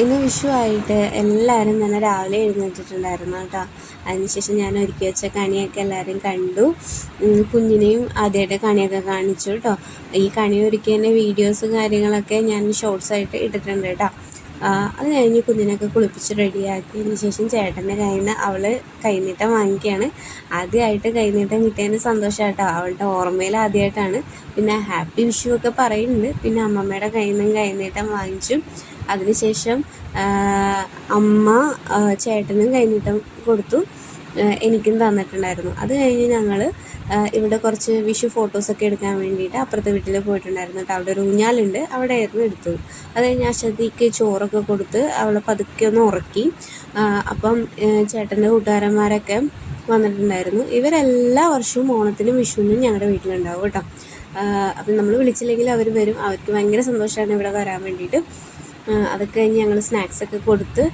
ഇന്ന് വിഷു ആയിട്ട് എല്ലാവരും തന്നെ രാവിലെ എഴുന്നേറ്റിട്ടുണ്ടായിരുന്നു കേട്ടോ. അതിനുശേഷം ഞാൻ ഒരുക്കി വെച്ച കണിയൊക്കെ എല്ലാവരും കണ്ടു. കുഞ്ഞിനെയും ആദ്യമായിട്ട് കണിയൊക്കെ കാണിച്ചു കേട്ടോ. ഈ കണി ഒരുക്കിയതിന്റെ വീഡിയോസും കാര്യങ്ങളൊക്കെ ഞാൻ ഷോർട്സ് ആയിട്ട് ഇട്ടിട്ടുണ്ട് കേട്ടോ. അത് കഴിഞ്ഞ് കുഞ്ഞിനൊക്കെ കുളിപ്പിച്ച് റെഡിയാക്കിയതിന് ശേഷം ചേട്ടന്റെ കയ്യിൽ നിന്ന് അവൾ കൈനീട്ടം വാങ്ങിക്കുകയാണ്. ആദ്യമായിട്ട് കൈനീട്ടം കിട്ടിയതിന് സന്തോഷമായിട്ടോ അവളുടെ ഓർമ്മയിൽ ആദ്യമായിട്ടാണ്. പിന്നെ ഹാപ്പി വിഷു ഒക്കെ പറയുന്നുണ്ട്. പിന്നെ അമ്മമ്മയുടെ കയ്യിൽ നിന്നും കൈനീട്ടം വാങ്ങിച്ചു. അതിനുശേഷം അമ്മ ചേട്ടനും കഴിഞ്ഞിട്ട് കൊടുത്തു. എനിക്കും തന്നിട്ടുണ്ടായിരുന്നു. അത് കഴിഞ്ഞ് ഞങ്ങൾ ഇവിടെ കുറച്ച് വിഷു ഫോട്ടോസൊക്കെ എടുക്കാൻ വേണ്ടിയിട്ട് അപ്പുറത്തെ വീട്ടിൽ പോയിട്ടുണ്ടായിരുന്നു കേട്ടോ. അവിടെ ഒരു ഊഞ്ഞാലുണ്ട്. അവിടെ ആയിരുന്നു എടുത്തത്. അത് കഴിഞ്ഞ് അശ്വതിക്ക് ചോറൊക്കെ കൊടുത്ത് അവളെ പതുക്കെ ഒന്ന് ഉറക്കി അപ്പം ചേട്ടന്റെ കൂട്ടുകാരന്മാരൊക്കെ വന്നിട്ടുണ്ടായിരുന്നു. ഇവരെല്ലാ വർഷവും ഓണത്തിനും വിഷുവിനും ഞങ്ങളുടെ വീട്ടിലുണ്ടാവും കേട്ടോ. അപ്പം നമ്മൾ വിളിച്ചില്ലെങ്കിൽ അവർ വരും. അവർക്ക് ഭയങ്കര സന്തോഷമാണ് ഇവിടെ വരാൻ വേണ്ടിയിട്ട്. അതൊക്കെ കഴിഞ്ഞ് ഞങ്ങൾ സ്നാക്സൊക്കെ കൊടുത്ത്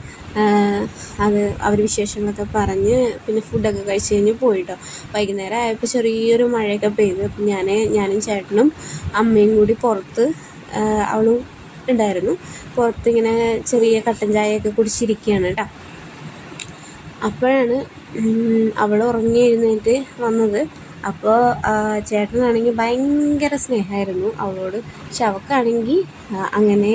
അത് അവർ വിശേഷങ്ങളൊക്കെ പറഞ്ഞ് പിന്നെ ഫുഡൊക്കെ കഴിച്ച് കഴിഞ്ഞ് പോയിട്ടോ. വൈകുന്നേരം ആയപ്പോൾ ചെറിയൊരു മഴയൊക്കെ പെയ്തു. അപ്പം ഞാൻ ഞാനും ചേട്ടനും അമ്മയും കൂടി പുറത്ത് അവളും ഉണ്ടായിരുന്നു. പുറത്തിങ്ങനെ ചെറിയ കട്ടൻ ചായയൊക്കെ കുടിച്ചിരിക്കുകയാണ് കേട്ടോ അപ്പോഴാണ് അവൾ ഉറങ്ങി എഴുന്നേറ്റ് വന്നത്. അപ്പോൾ ചേട്ടനാണെങ്കിൽ ഭയങ്കര സ്നേഹമായിരുന്നു അവളോട്. പക്ഷെ അവൾക്കാണെങ്കിൽ അങ്ങനെ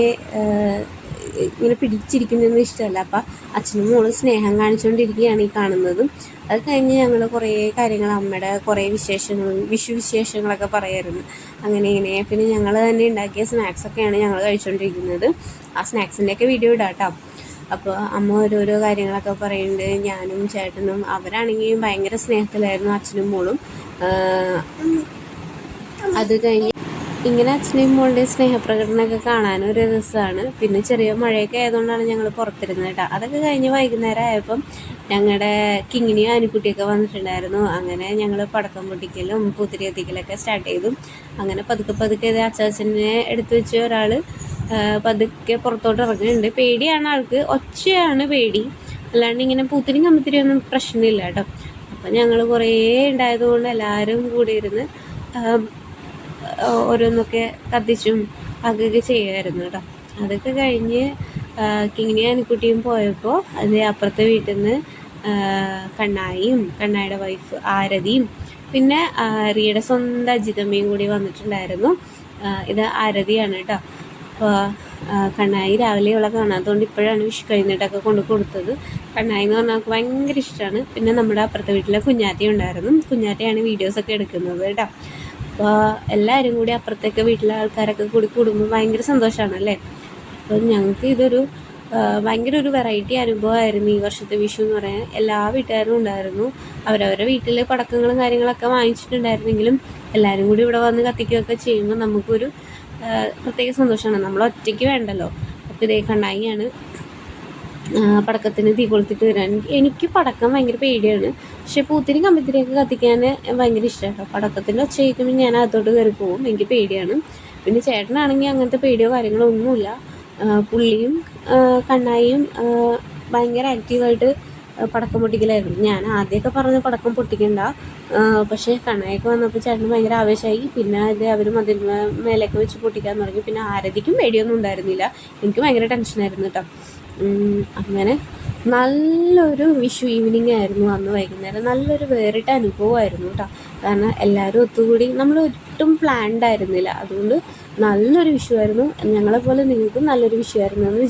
ഇങ്ങനെ പിടിച്ചിരിക്കുന്നതൊന്നും ഇഷ്ടമല്ല. അപ്പം അച്ഛനും മോളും സ്നേഹം കാണിച്ചുകൊണ്ടിരിക്കുകയാണ് ഈ കാണുന്നതും. അത് കഴിഞ്ഞ് ഞങ്ങൾ കുറേ കാര്യങ്ങൾ അമ്മയുടെ കുറേ വിശേഷങ്ങളും വിഷു വിശേഷങ്ങളൊക്കെ പറയായിരുന്നു. അങ്ങനെ ഇങ്ങനെ. പിന്നെ ഞങ്ങൾ തന്നെ ഉണ്ടാക്കിയ സ്നാക്സൊക്കെയാണ് ഞങ്ങൾ കഴിച്ചുകൊണ്ടിരിക്കുന്നത്. ആ സ്നാക്സിന്റെയൊക്കെ വീഡിയോ ഇടാം കേട്ടോ. അപ്പോൾ അമ്മ ഓരോരോ കാര്യങ്ങളൊക്കെ പറയുന്നുണ്ട്. ഞാനും ചേട്ടനും അവരാണെങ്കിൽ ഭയങ്കര സ്നേഹത്തിലായിരുന്നു അച്ഛനും മോളും. അത് കഴിഞ്ഞ് ഇങ്ങനെ അച്ഛനെയും മോളുടെ സ്നേഹപ്രകടനമൊക്കെ കാണാനും ഒരു രസമാണ്. പിന്നെ ചെറിയ മഴയൊക്കെ ആയതുകൊണ്ടാണ് ഞങ്ങൾ പുറത്തിരുന്നത് കേട്ടോ. അതൊക്കെ കഴിഞ്ഞ് വൈകുന്നേരം ആയപ്പം ഞങ്ങളുടെ കിങ്ങിനിയും ആനിക്കുട്ടിയൊക്കെ വന്നിട്ടുണ്ടായിരുന്നു. അങ്ങനെ ഞങ്ങൾ പടക്കം പൊട്ടിക്കലും പൂത്തിരി എത്തിക്കലൊക്കെ സ്റ്റാർട്ട് ചെയ്തു. അങ്ങനെ പതുക്കെ പതുക്കെ ഇത് അച്ചാച്ചനെ എടുത്തു വെച്ച് ഒരാൾ പതുക്കെ പുറത്തോട്ട് ഇറങ്ങുന്നുണ്ട്. പേടിയാണ് ആൾക്ക്. ഒച്ചയാണ് പേടി. അല്ലാണ്ട് ഇങ്ങനെ പൂത്തിരി കമ്പത്തിരി ഒന്നും പ്രശ്നമില്ല കേട്ടോ. അപ്പം ഞങ്ങൾ കുറേ ഉണ്ടായതുകൊണ്ട് എല്ലാവരും കൂടി ഇരുന്ന് ഓരോന്നൊക്കെ കത്തിച്ചും അതൊക്കെ ചെയ്യുമായിരുന്നു കേട്ടോ. അതൊക്കെ കഴിഞ്ഞ് കിങ്ങിനി അനുക്കുട്ടിയും പോയപ്പോൾ അത് അപ്പുറത്തെ വീട്ടിൽ നിന്ന് കണ്ണായിയും കണ്ണായിയുടെ വൈഫ് ആരതിയും പിന്നെ റിയുടെ സ്വന്തം അജിതമ്മയും കൂടി വന്നിട്ടുണ്ടായിരുന്നു. ഇത് ആരതിയാണ് കേട്ടോ. അപ്പോൾ കണ്ണായി രാവിലെ ഉള്ള കാണാത്തതുകൊണ്ട് ഇപ്പോഴാണ് വിഷു കഴിഞ്ഞിട്ടൊക്കെ കൊണ്ട് കൊടുത്തത്. കണ്ണായി എന്ന് പറഞ്ഞാൽ നമുക്ക് ഭയങ്കര ഇഷ്ടമാണ് പിന്നെ നമ്മുടെ അപ്പുറത്തെ വീട്ടിലെ കുഞ്ഞാറ്റ ഉണ്ടായിരുന്നു കുഞ്ഞാറ്റയാണ് വീഡിയോസൊക്കെ എടുക്കുന്നത് കേട്ടോ. അപ്പോൾ എല്ലാവരും കൂടി അപ്പുറത്തേക്ക് വീട്ടിലെ ആൾക്കാരൊക്കെ കൂടി കൂടുമ്പോൾ ഭയങ്കര സന്തോഷമാണ് അല്ലേ? അപ്പോൾ ഞങ്ങൾക്ക് ഇതൊരു ഭയങ്കര ഒരു വെറൈറ്റി അനുഭവമായിരുന്നു ഈ വർഷത്തെ വിഷു എന്ന് പറയാൻ. എല്ലാ വീട്ടുകാരും ഉണ്ടായിരുന്നു. അവരവരുടെ വീട്ടിൽ പടക്കങ്ങളും കാര്യങ്ങളൊക്കെ വാങ്ങിച്ചിട്ടുണ്ടായിരുന്നെങ്കിലും എല്ലാവരും കൂടി ഇവിടെ വന്ന് കത്തിക്കുകയൊക്കെ ചെയ്യുമ്പോൾ നമുക്കൊരു പ്രത്യേക സന്തോഷമാണ് നമ്മൾ ഒറ്റയ്ക്ക് വേണ്ടല്ലോ. അപ്പോൾ ഇതേ കണ്ണായിയാണ് പടക്കത്തിന് തീ കൊളുത്തിട്ട് വരാൻ. എനിക്ക് പടക്കം ഭയങ്കര പേടിയാണ്. പക്ഷെ പൂത്തിരി കമ്പിത്തിരിയൊക്കെ കത്തിക്കാൻ ഭയങ്കര ഇഷ്ടമാണ് പടക്കത്തിന്റെ ഒച്ച കേൾക്കുമ്പോൾ ഞാൻ അകത്തോട്ട് കയറി പോകും എനിക്ക് പേടിയാണ്. പിന്നെ ചേട്ടനാണെങ്കിൽ അങ്ങനത്തെ പേടിയോ കാര്യങ്ങളോ ഒന്നുമില്ല. പുള്ളിയും കണ്ണായിയും ഭയങ്കര ആക്റ്റീവായിട്ട് പടക്കം പൊട്ടിക്കലായിരുന്നു. ഞാൻ ആദ്യമൊക്കെ പറഞ്ഞു പടക്കം പൊട്ടിക്കണ്ട. പക്ഷേ കണ്ണായൊക്കെ വന്നപ്പോൾ ചേട്ടന് ഭയങ്കര ആവേശമായി. പിന്നെ ഇത് അവർ മതിൽ മേലേക്ക് വെച്ച് പൊട്ടിക്കാൻ തുടങ്ങി. പിന്നെ ആരതിക്കും പേടിയൊന്നും ഉണ്ടായിരുന്നില്ല. എനിക്ക് ഭയങ്കര ടെൻഷനായിരുന്നു കേട്ടോ. അങ്ങനെ നല്ലൊരു വിഷു ഈവനിങ് ആയിരുന്നു അന്ന് വൈകുന്നേരം. നല്ലൊരു വേറിട്ട അനുഭവമായിരുന്നു കേട്ടോ കാരണം എല്ലാവരും ഒത്തുകൂടി നമ്മൾ ഒട്ടും പ്ലാൻഡ് ആയിരുന്നില്ല. അതുകൊണ്ട് നല്ലൊരു വിഷു ആയിരുന്നു. ഞങ്ങളെപ്പോലെ നിങ്ങൾക്കും നല്ലൊരു വിഷു ആയിരുന്നു എന്ന്